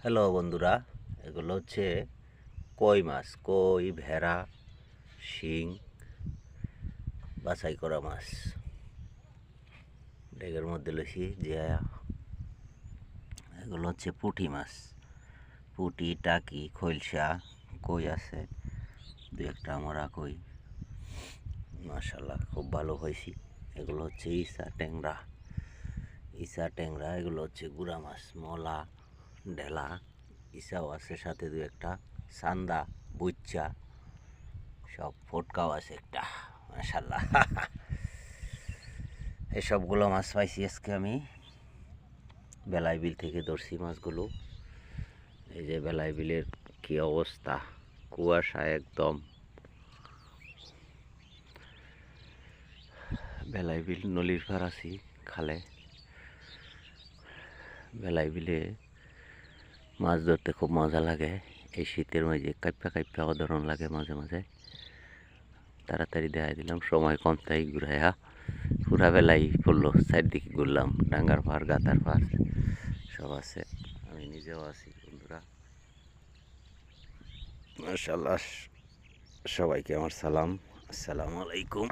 Hello বন্ধুরা, এগুলো হচ্ছে কই মাছ? কই, ভেড়া, শিং, বাছাই করা মাছ। ডেগের মধ্যে লইছি জিয়া এগুলো হচ্ছে পুঁটি মাছ। পুঁটি, টাকি, খৈলসা, কই আছে? দু একটা মরা কই। মাশাল্লাহ খুব ভালো হয়েছি। এগুলো হচ্ছে ইসা ট্যাংরা। ইসা ট্যাংরা, এগুলো হচ্ছে গুড়া মাছ, মলা ঢেলা, ইসাও আছে সাথে দু একটা, সান্দা বুচ্চা সব ফটকাও আছে একটা মাশাল্লাহ এই সবগুলো মাছ পাইছি আজকে আমি। বেলাই বিল থেকে ধরছি মাছগুলো। এই যে বেলাই বিলের কি অবস্থা, কুয়াশা একদম। বেলাই বিল নলির পার আছি খালে। বেলাই বিলে মাছ ধরতে খুব মজা লাগে। এই শীতের মাঝে কাইপা কাইপা অধরণ লাগে মাঝে মাঝে। তাড়াতাড়ি দেখাই দিলাম, সময় কম তাই ঘুরাইয়া পুরা বেলাই পড়ল চারদিকে ঘুরলাম, ডাঙ্গার পার গাতার পার সব আছে। আমি নিজেও আছি, বন্ধুরা। মাশাল্লাহ সবাইকে আমার সালাম। আসসালামু আলাইকুম।